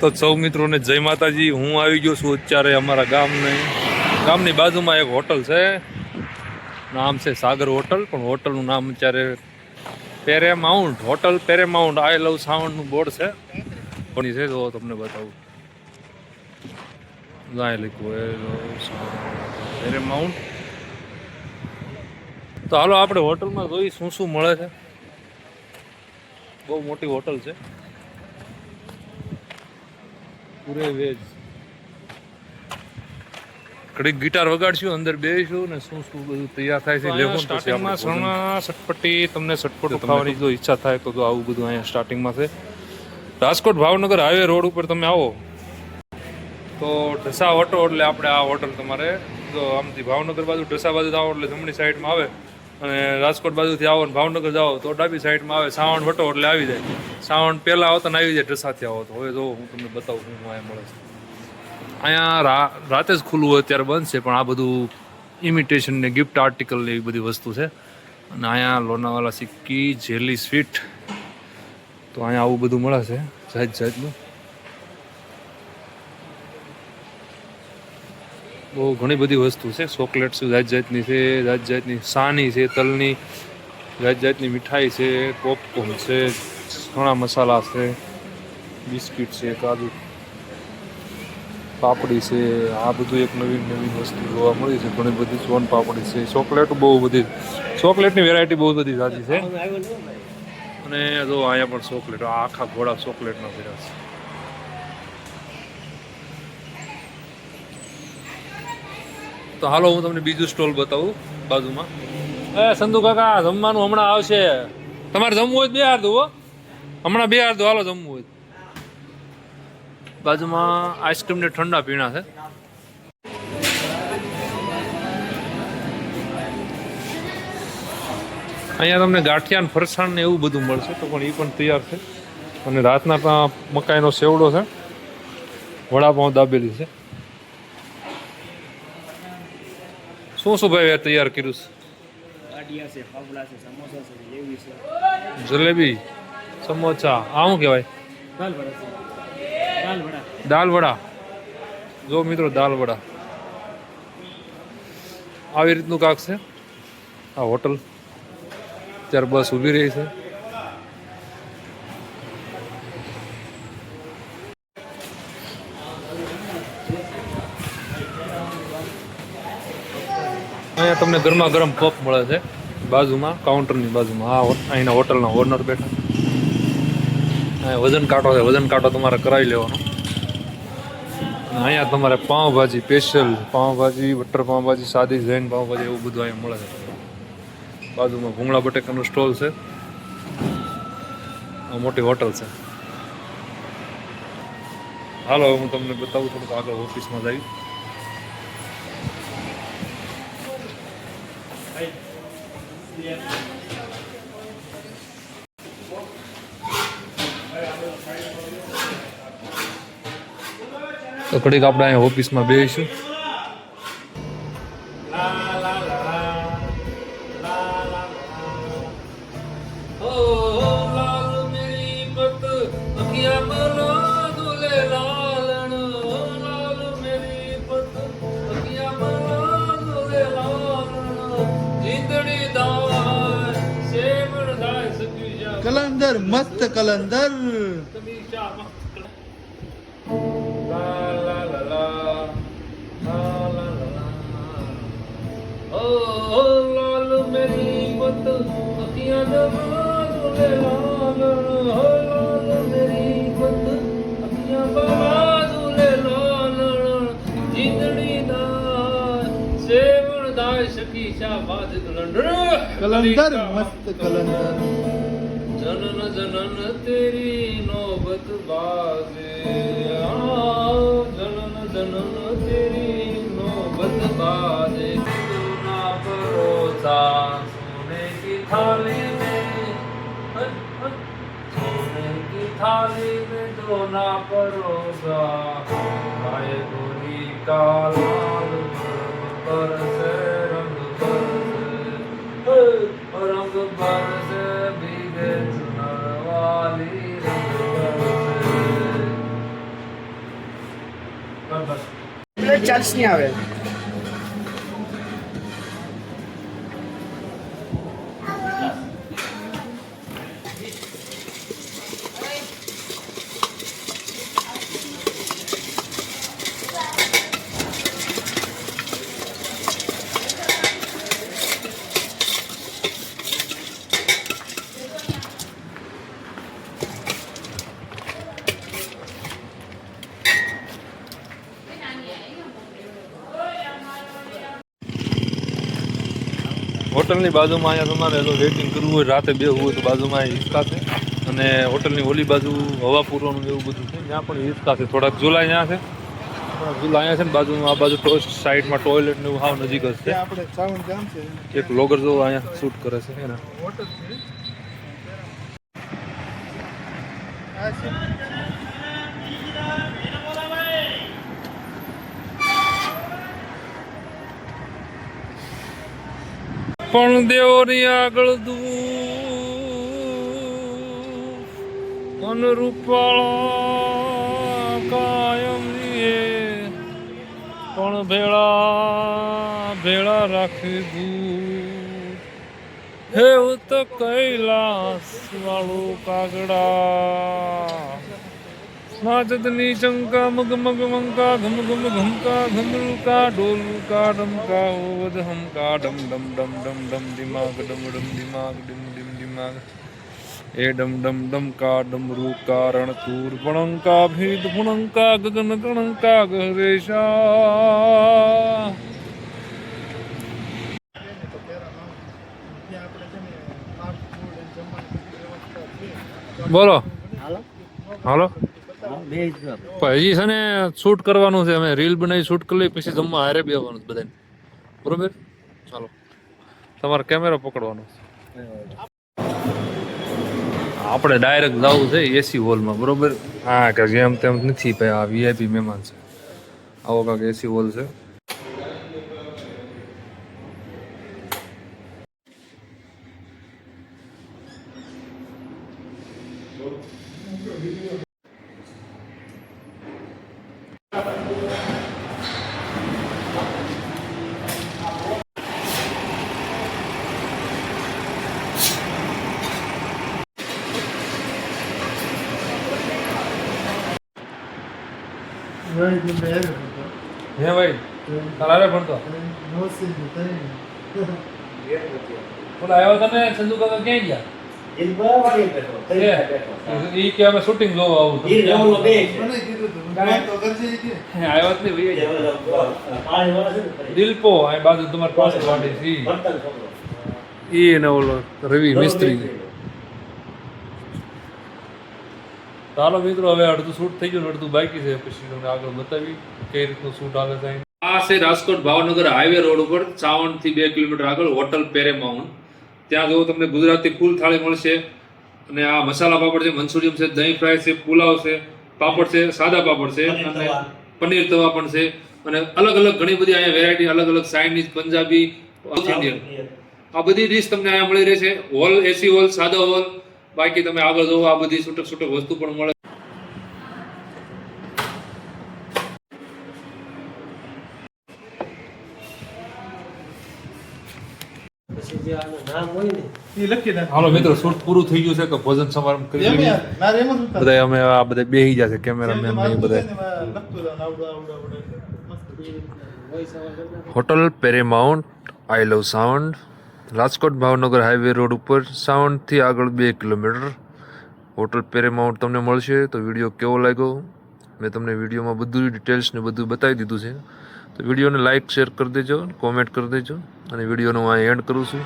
તો સૌ મિત્રોને જય માતાજી. હું આવી ગયો છું અત્યારે અમારા ગામને, ગામની બાજુમાં એક હોટલ છે. નામ છે સાગર હોટલ, પણ હોટલનું નામ અત્યારે Paramount hotel Paramount I love સાઉન્ડનું board છે. પણ એ છે તો તમને બતાવું. લાય લખ્યું પેરેમાઉન્ટ તો હાલો, આપણે હોટલમાં જોઈ શું શું મળે છે. બહુ મોટી હોટલ છે. પૂરે વેજ. કડીક ગિટાર વગાડશું અંદર બેસીશું ને શું શું બધું તૈયાર થાય છે લેવું સ્ટાર્ટિંગમાં સણા સટપટી તમને સટપટ ઉઠાવવાની જો ઈચ્છા થાય તો આવું બધું અહીંયા સ્ટાર્ટિંગમાં છે. રાજકોટ ભાવનગર હાઈવે રોડ ઉપર તમે આવો. તો ઢસા ઓટો એટલે આપણે આ હોટલ તમારે. જો આમથી ભાવનગર બાજુ ઢસા બાજુ આવો એટલે જમણી સાઈડમાં આવે. અને રાજકોટ બાજુથી આવો ને ભાવનગર જાઓ તો ડાબી સાઈડમાં આવે સાવણ વટો એટલે આવી જાય. સાવણ પહેલાં આવતા આવી જાય ઢસાથી આવો તો હવે જો હું તમને બતાવું હું અહીંયા મળે છે. અહીંયા રાતે જ ખુલ્લું હોય ત્યારે બંધ છે, પણ આ બધું ઇમિટેશન ને ગિફ્ટ આર્ટિકલ એવી બધી વસ્તુ છે. અને અહીંયા લોનાવાલા સિક્કી જેલી સ્વીટ તો અહીંયા આવું બધું મળે છે, જાત જાતનું. બહુ ઘણી બધી વસ્તુ છે. ચોકલેટ છે જાત જાતની છે જાત જાતની સાની છે તલની જાત જાતની મીઠાઈ છે પોપકોર્ન છે ઘણા મસાલા છે બિસ્કિટ છે કાજુ પાપડી છે આ બધું એક નવી નવી વસ્તુ જોવા મળી છે. ઘણી બધી સોન પાપડી છે. ચોકલેટ બહુ બધી ચોકલેટની વેરાયટી બહુ બધી સાચી છે. અને જો અહીંયા પણ ચોકલેટ આ આખા ઘોડા ચોકલેટના ભર્યા છે. તો હાલો હું તમને બીજું સ્ટોલ બતાવું બાજુમાં. એ સંધુ કાકા જમવાનું હમણાં આવશે. તમારે જમવું હોય બે હાર દો હો. હમણાં બે હાર દો હાલો જમવું હોય બાજુમાં આઈસ્ક્રીમ ને ઠંડા પીણા છે. અહીંયા તમને ગાંઠિયા ફરસાણ ને એવું બધું મળશે તો પણ એ પણ તૈયાર છે. અને રાતના મકાઈનો સેવડો છે. વડાપાઉં દાબેલી છે. શું શું ભાઈ તૈયાર કર્યું છે? જલેબી સમોસા આ શું કહેવાય? દાલ વડા. જો મિત્રો દાલ વડા. આવી રીતનું કાંક છે આ હોટલ. ત્યારે બસ ઊભી રહી છે. તમને ગરમા ગરમ પપ મળે છે. બાજુમાં, કાઉન્ટરની બાજુમાં. આ અહીંના હોટલના ઓનર બેઠા. અહીંયા વજન કાંટો છે. વજન કાંટો તમારે કરાવી લેવાનો. અહીંયા તમારે પાઉંભાજી, સ્પેશિયલ પાઉંભાજી, બટર પાઉંભાજી, સાદી જૈન પાઉંભાજી એવું બધું અહીંયા મળે છે. બાજુમાં ભૂંગળા બટેકાનો સ્ટોલ છે. આ મોટી હોટલ છે. હાલો, હું તમને બતાવું થોડુંક આગળ ઓફિસમાં જઈ તો ઘડીક આપણે અહીંયા ઓફિસમાં બેસીશું કલંદર મસ્ત કલંદર કલંદર મસ્ત કલંદર જનન જનન તેરી નોબત બાજે. જનન જનન તેરી નોબત બાજે. ના પરોસા સોને કી થાલી મેં સોને કી થાલી મેં દો ના પરોસા કાય ગોરી કા લાલ પર સે રંગ પર રંગ પર પ્લેટ ચાર્જ નહીં આવે. હોટલની બાજુમાં અહીંયા તમારે જો વેઇટિંગ કરવું હોય રાતે બેવું હોય તો બાજુમાં અહીં હિંચકા છે. અને હોટલની ઓલી બાજુ હવા પૂરવાનું એવું બધું છે. ત્યાં પણ હિસ્કા છે. થોડાક ઝૂલા અહીંયા છે. થોડાક ઝૂલા અહીંયા છે ને બાજુમાં આ બાજુ ટોચ સાઈડમાં ટોયલેટ ને એવું હાવ નજીક જ છે. આપણે છે. એક લોગર જો અહીંયા શૂટ કરે છે. એના હોટલ છે. પણ દેવની આગળ દૂર અનરૂપાળા કાયમ રીએ પણ ભેળા ભેળા રાખી દૂર હે તો કૈલાસ વાળું કાગડા નાચતની ચંકા મગ મગ મંકા ઘમ ઘમ ઘમકા ઘમરુકા ડોલુકા ડમકા ઓવદ હમકા ડમ ડમ ડમ ડમ ડમ દિમાગ ડમ ડમ દિમાગ ડિમ ડિમ દિમાગ એ ડમ ડમ ડમકા ડમરુ કારણ તૂર પણંકા ભીદ પુણંકા ગગન ગણંકા ગહરેશા ત્યાં આપણે છે ને ફાસ્ટ ફૂડ અને જમવાની બધી વ્યવસ્થા છે બોલો હાલો હાલો બે પણ હજી છે ને શૂટ કરવાનું છે અમે રીલ બનાવી શૂટ કરી લઈ પછી જમવા હારે બેવાનું છે બધાને. બરોબર? ચાલો. તમારે કેમેરો પકડવાનો છે. આપણે ડાયરેક્ટ જવું છે એસી હોલમાં બરોબર? હા કે જેમ તેમ નથી ભાઈ આ વીઆઈપી મહેમાન છે. આવો કાંક એસી હોલ છે. હે ભાઈ તારે ભણતો No sin, તઈ. બોલા આવ્યો તને સંજુ કાકા ક્યાં ગયા? એ. કે અમે શૂટિંગ જોવા આવું દિલપો આ બાજુ તમારી પાસે ઈ. ઈ ને ઓલો રવિ મિસ્ત્રી. ચાલો મિત્રો હવે અડધું શૂટ થઈ ગયું અડધું બાકી છે. પછી તમને આગળ બતાવી કઈ રીતનું શૂટ આવે છે આ છે રાજકોટ ભાવનગર હાઈવે રોડ ઉપર ચાવણથી બે કિલોમીટર આગળ હોટલ પેરેમાઉન્ટ ત્યાં જો તમને ગુજરાતી ફૂલ થાળી મળશે. અને આ મસાલા પાપડ છે મંચુરિયમ છે દહીં ફ્રાય છે પુલાવ છે પાપડ છે સાદા પાપડ છે અને પનીર તવા પણ છે. અને અલગ અલગ ઘણી બધી અહીંયા વેરાયટી અલગ અલગ ચાઇનીઝ પંજાબી ઇન્ડિયન આ બધી ડીશ તમને અહીંયા મળી રહેશે હોલ એસી હોલ સાદા હોલ બાકી તમે આગળ જોવો આ બધી છૂટક છૂટક વસ્તુ પણ મળે. હાલો મિત્રો શૂટ પૂરું થઈ ગયું છે કે ભોજન સમારંભ કરી લઈએ. બધા અમે આ બધા બેહી જશે કેમેરામેન ને બધા. Hotel Paramount I love sound. Rajkot Bhavnagar highway road ઉપર સાવણથી આગળ બે કિલોમીટર. હોટલ પેરેમાઉન્ટ તમને મળશે. તો વીડિયો કેવો લાગ્યો? મેં તમને વિડીયોમાં બધું ડિટેલ્સ ને બધું બતાવી દીધું છે. તો વિડીયોને લાઇક શેર કરી દેજો કોમેન્ટ કરી દેજો. અને વિડીયોનો હું અહીં એન્ડ કરું છું.